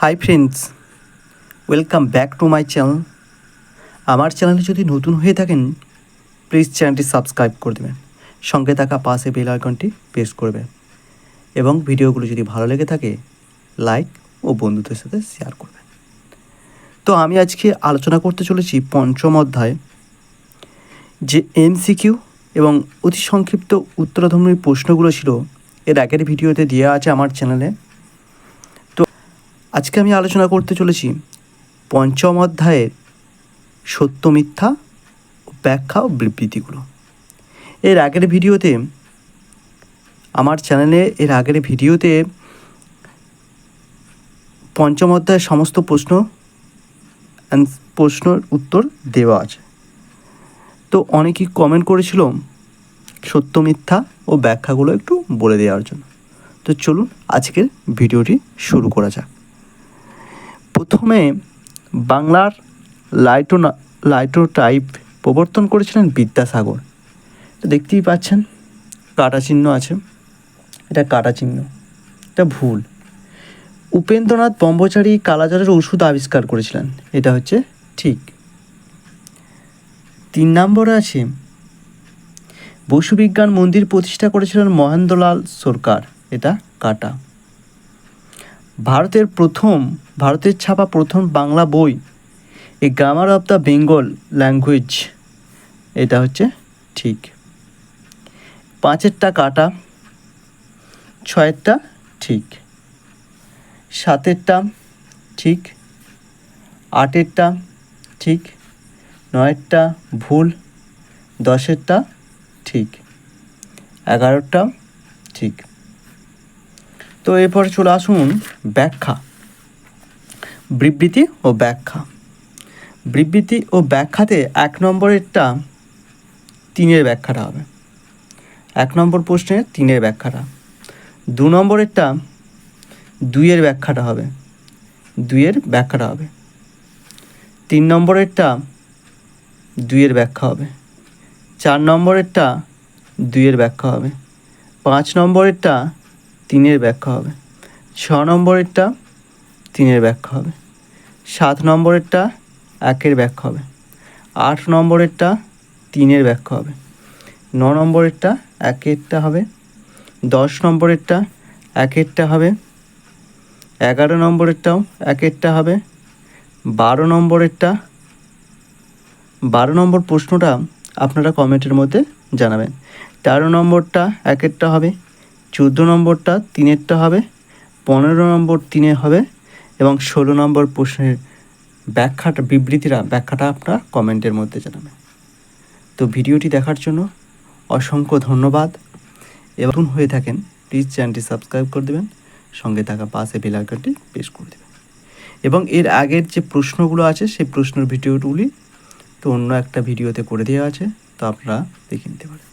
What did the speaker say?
Hi friends welcome back to my channel আমার চ্যানেলে যদি নতুন হয়ে থাকেন প্লিজ চ্যানেলটি সাবস্ক্রাইব করে দেবেন। সঙ্গে থাকা পাশে বেল আইকনটি প্রেস করবেন। এবং ভিডিওগুলো যদি ভালো লেগে থাকে লাইক ও বন্ধুদের সাথে শেয়ার করবেন। তো আমি আজকে আলোচনা করতে চলেছি পঞ্চম অধ্যায়, যে এমসিকিউ এবং অতি সংক্ষিপ্ত উত্তরধর্মী প্রশ্নগুলো ছিল, এর আগের ভিডিওতে দেওয়া আছে আমার চ্যানেলে আজকে আমি আলোচনা করতে চলেছি পঞ্চম অধ্যায়ের সত্য মিথ্যা ব্যাখ্যা ও বিবৃতিগুলো। এর আগের ভিডিওতে, আমার চ্যানেলে এর আগের ভিডিওতে পঞ্চম অধ্যায়ের সমস্ত প্রশ্ন প্রশ্নের উত্তর দেওয়া আছে। তো অনেকেই কমেন্ট করেছিল সত্য মিথ্যা ও ব্যাখ্যাগুলো একটু বলে দেওয়ার জন্য। তো চলুন আজকের ভিডিওটি শুরু করা যাক। প্রথমে বাংলার লাইটো লাইটো টাইপ প্রবর্তন করেছিলেন বিদ্যাসাগর। দেখতেই পাচ্ছেন, কাটা চিহ্ন আছে। এটা কাটা চিহ্ন, এটা ভুল। উপেন্দ্রনাথ ব্রহ্মচারী কালাজারের ওষুধ আবিষ্কার করেছিলেন, এটা হচ্ছে ঠিক। তিন নম্বরে আছে, বসুবিজ্ঞান মন্দির প্রতিষ্ঠা করেছিলেন মহেন্দ্রলাল সরকার, এটা কাটা। ভারতের প্রথম, ভারতের ছাপা প্রথম বাংলা বই, A grammar of the Bengal language এটা হচ্ছে ঠিক। পাঁচেরটা কাটা, ছয়েরটা ঠিক। সাতেরটা ঠিক। আটেরটা ঠিক। নয়েরটা ভুল। দশেরটা ঠিক। এগারোটা ঠিক। তো এরপর চলে আসুন ব্যাখ্যা। বিবৃতি ও ব্যাখ্যা। বিবৃতি ও ব্যাখ্যাতে এক নম্বরেরটা তিনের ব্যাখ্যাটা হবে। এক নম্বর প্রশ্নের তিনের ব্যাখ্যাটা। দু নম্বরেরটা দুইয়ের ব্যাখ্যাটা হবে। দুইয়ের ব্যাখ্যাটা হবে। তিন নম্বরেরটা দুইয়ের ব্যাখ্যা হবে। চার নম্বরেরটা দুইয়ের ব্যাখ্যা হবে। পাঁচ নম্বরেরটা তিনের ব্যাখ্যা হবে। ছ নম্বরেরটা তিনের ব্যাখ্যা হবে। সাত নম্বরেরটা একের ব্যাখ্যা হবে। আট নম্বরেরটা তিনের ব্যাখ্যা হবে। ন নম্বরেরটা একেরটা হবে। দশ নম্বরেরটা একেরটা হবে। এগারো নম্বরেরটাও একেরটা হবে। বারো নম্বরেরটা, বারো নম্বর প্রশ্নটা আপনারা কমেন্টের মধ্যে জানাবেন। তেরো নম্বরটা একেরটা হবে। চোদ্দ নম্বরটা তিনেরটা হবে, পনেরো নম্বর তিনে হবে এবং ষোলো নম্বর প্রশ্নের ব্যাখ্যাটা বিবৃতিরা ব্যাখ্যাটা আপনারা কমেন্টের মধ্যে জানাবেন। তো ভিডিওটি দেখার জন্য অসংখ্য ধন্যবাদ। এবং হয়ে থাকেন প্লিজ চ্যানেলটি সাবস্ক্রাইব করে দেবেন, সঙ্গে থাকা পাশে বেল আইকনটি প্রেস করে দেবেন। এবং এর আগের যে প্রশ্নগুলো আছে, সেই প্রশ্নের ভিডিওগুলি তো অন্য একটা ভিডিওতে করে দেওয়া আছে, তো আপনারা দেখে নিতে পারেন।